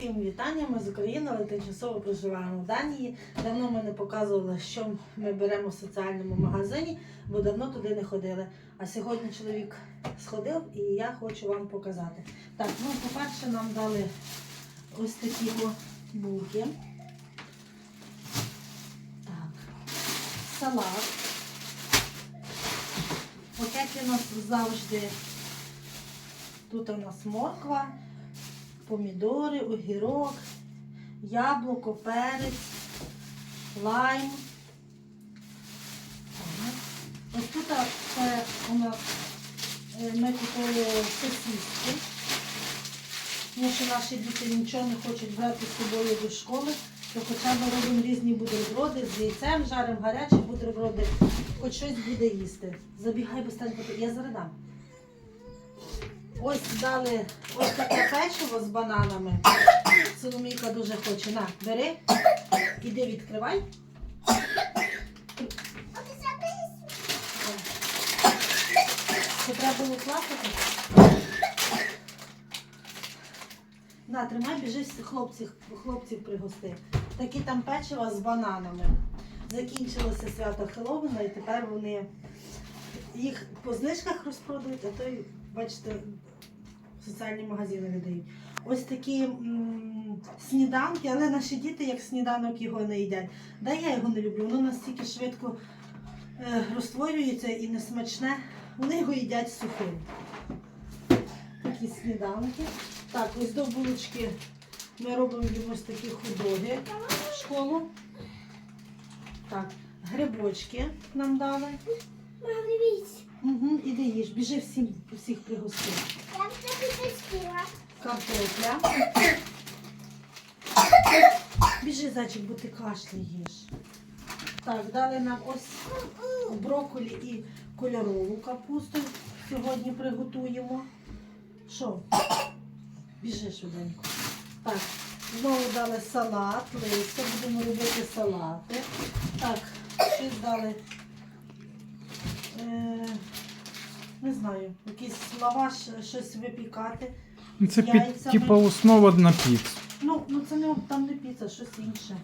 Всім вітання, ми з України, але тимчасово проживаємо в Данії. Давно ми не показували, що ми беремо в соціальному магазині, бо давно туди не ходили. А сьогодні чоловік сходив і я хочу вам показати. Так, ну, по-перше, нам дали ось такі булки. Так, салат. В у нас завжди тут у нас морква помідори, огірок, яблуко, перець, лайм. Ось тут це у нас е, ми купили сосиски. Тому що наші діти нічого не хочуть брати з собою до школи, то хоча б робимо різні бутерброди з яйцем, жаримо гарячі бутерброди, хоч щось буде їсти. Забігай быстренько, я зараз дам. Ось дали ось таке печиво з бананами. Соломійка дуже хоче. На, бери. Іди відкривай. Це треба було плакати. На, тримай, біжи хлопців, хлопців пригости. Такі там печива з бананами. Закінчилося свято Хеллоуіна і тепер вони їх по знижках розпродають, а то й, бачите, соціальні магазини видають. Ось такі м, сніданки, але наші діти як сніданок його не їдять. Да, я його не люблю, воно настільки швидко е, розтворюється і несмачне. Вони його їдять сухим. Такі сніданки. Так, ось до булочки ми робимо ось такі худоги в школу. Так, грибочки нам дали. Мам, дивіться, Угу, іди їж, біжи всім, всіх пригости. я вже підпустила. Картопля. Біжи, зайчик, бо ти кашляєш. Так, дали нам ось брокколі і кольорову капусту. Сьогодні приготуємо. Що? Біжи швиденько. Так, знову дали салат, листя, будемо робити салати. Так, щось дали. Е, не знаю, якийсь лаваш, щось випікати. Ну, Це під, Яйцями. типа основа на піц. Ну, ну це не там не піца, щось інше.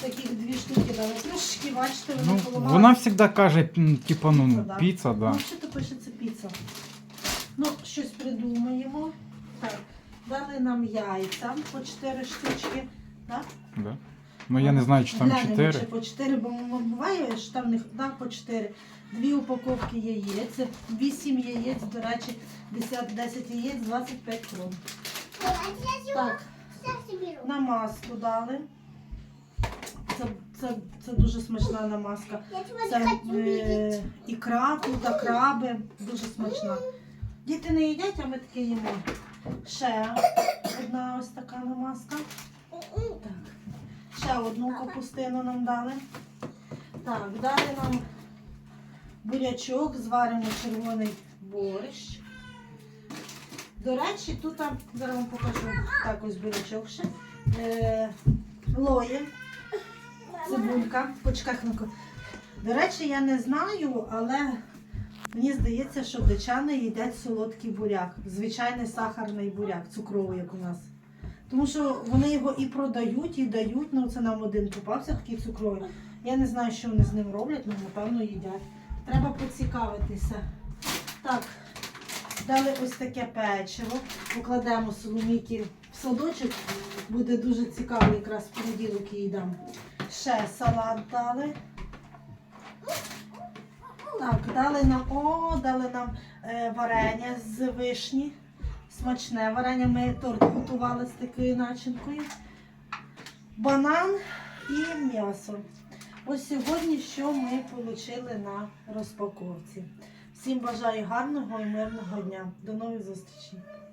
Таких дві штуки дали. Трошки, бачите, вони Ну, поламали. вона завжди каже, м, типа, Піца, ну, да. піца, да. Ну, що то пише це піца. Ну, щось придумаємо. Так, дали нам яйця по 4 штучки. Так? да. Ну я не знаю, чи там Глянемо, 4. Чи по 4, бо буває, що там в них да, по 4. Дві упаковки яєць, 8 яєць, до речі, 10, 10 яєць, 25 крон. Так, намазку дали. Це, це, це дуже смачна намазка. Я тебе Це хочу е, ікра, тут краби, дуже смачна. Діти не їдять, а ми таке їмо. Ще одна ось така намазка. Так. Ще одну капустину нам дали. Так, дали нам бурячок, зваримо червоний борщ. До речі, тут зараз вам покажу так ось бурячок ще. Е, лоє, цибулька. Почекай. До речі, я не знаю, але мені здається, що дичани їдять солодкий буряк. Звичайний сахарний буряк, цукровий, як у нас. Тому що вони його і продають, і дають. Ну, це нам один попався, такий цукровий. Я не знаю, що вони з ним роблять, але напевно їдять. Треба поцікавитися. Так, дали ось таке печиво. Покладемо соломійки в садочок. Буде дуже цікаво, якраз в понеділок їй дам. Ще салат дали. Так, дали нам, о, дали нам е, варення з вишні. Смачне варення. Ми торт готували з такою начинкою. Банан і м'ясо. Ось сьогодні що ми отримали на розпаковці. Всім бажаю гарного і мирного дня. До нових зустрічей.